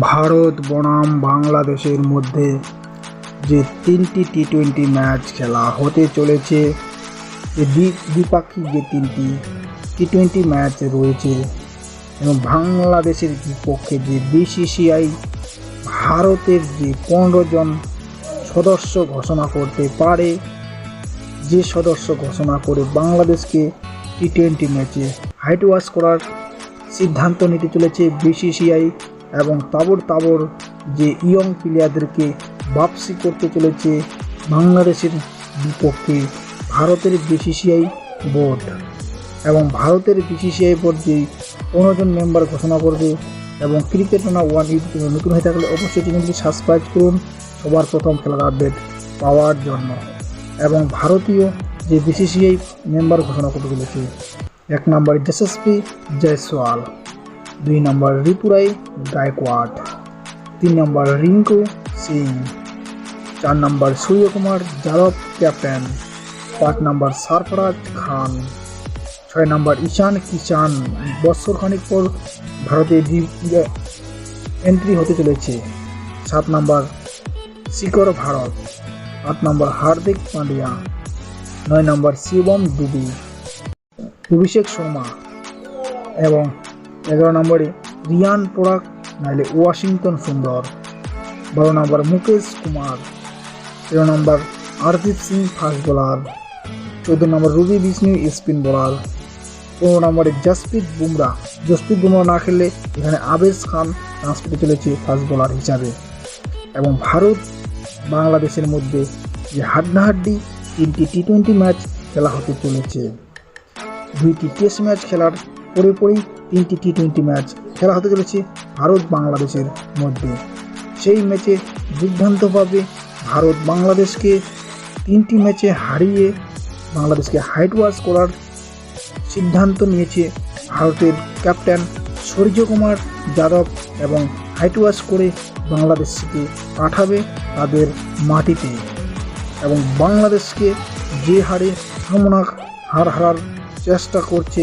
ভারত বনাম বাংলাদেশের মধ্যে যে তিনটি টি টোয়েন্টি ম্যাচ খেলা হতে চলেছে দ্বিপাক্ষিক যে তিনটি টি টোয়েন্টি ম্যাচ রয়েছে এবং বাংলাদেশের বিপক্ষে যে বিসিসিআই ভারতের যে পনেরো জন সদস্য ঘোষণা করতে পারে, যে সদস্য ঘোষণা করে বাংলাদেশকে টি টোয়েন্টি ম্যাচে হাইট ওয়াশ করার সিদ্ধান্ত নিতে চলেছে বিসিসিআই এবং তাবর তাবর যে ইয়ং প্লেয়ারদেরকে বাপসি করতে চলেছে বাংলাদেশের বিপক্ষে ভারতের বিসিসিআই বোর্ড। এবং ভারতের বিসিসিআই বোর্ড যেই পনেরো জন মেম্বার ঘোষণা করবে এবং ক্রিকেট না ওয়ান ইউটিউব নতুন হয়ে থাকলে অবশ্যই চ্যানেলটি সাবস্ক্রাইব করুন। সবার প্রথম খেলার আপডেট পাওয়ার জন্য। এবং ভারতীয় যে বিসিসিআই মেম্বার ঘোষণা করতে চলেছে, এক নম্বর যশস্বী জয়সওয়াল। দুই নম্বর রিপুরাই গায়কোয়াড, তিন নম্বর রিঙ্কু সিং, চার নম্বর সূর্যকুমার যাদব ক্যাপ্টেন, পাঁচ নম্বর সরফরাজ খান, ছয় নম্বর ঈশান কিষান বছর খানিক পর ভারতে এন্ট্রি হতে চলেছে। সাত নম্বর শিকর ভারত, আট নম্বর হার্দিক পান্ডিয়া, নয় নম্বর শিবম দুবি, অভিষেক শর্মা এবং এগারো নম্বরে রিয়ান পোড়াক নাহলে ওয়াশিংটন সুন্দর। বারো নম্বর মুকেশ কুমার। তেরো number Arshdeep Singh fast bowler. চৌদ্দ number Ravi Bishnoi spin bowler. পনেরো নম্বরে জসপ্রীত বুমরা। জসপ্রীত বুমরা না খেললে এখানে আবেশ খান চান্স পেতে চলেছে ফাস্ট বোলার হিসাবে। এবং ভারত বাংলাদেশের মধ্যে যে হাড্ডাহাড্ডি তিনটি টি টোয়েন্টি ম্যাচ খেলা হতে চলেছে। দুইটি টেস্ট ম্যাচ খেলার পরে পরেই তিনটি টি টোয়েন্টি ম্যাচ খেলা হতে চলেছে ভারত বাংলাদেশের মধ্যে। সেই ম্যাচে দুর্দান্তভাবে ভারত বাংলাদেশকে তিনটি ম্যাচে হারিয়ে বাংলাদেশকে হাইট ওয়াশ করার সিদ্ধান্ত নিয়েছে ভারতের ক্যাপ্টেন সূর্যকুমার যাদব এবং হাইট ওয়াশ করে বাংলাদেশকে পাঠাবে তাদের মাটিতে। এবং বাংলাদেশকে যে হারে সামনা হার হারার চেষ্টা করছে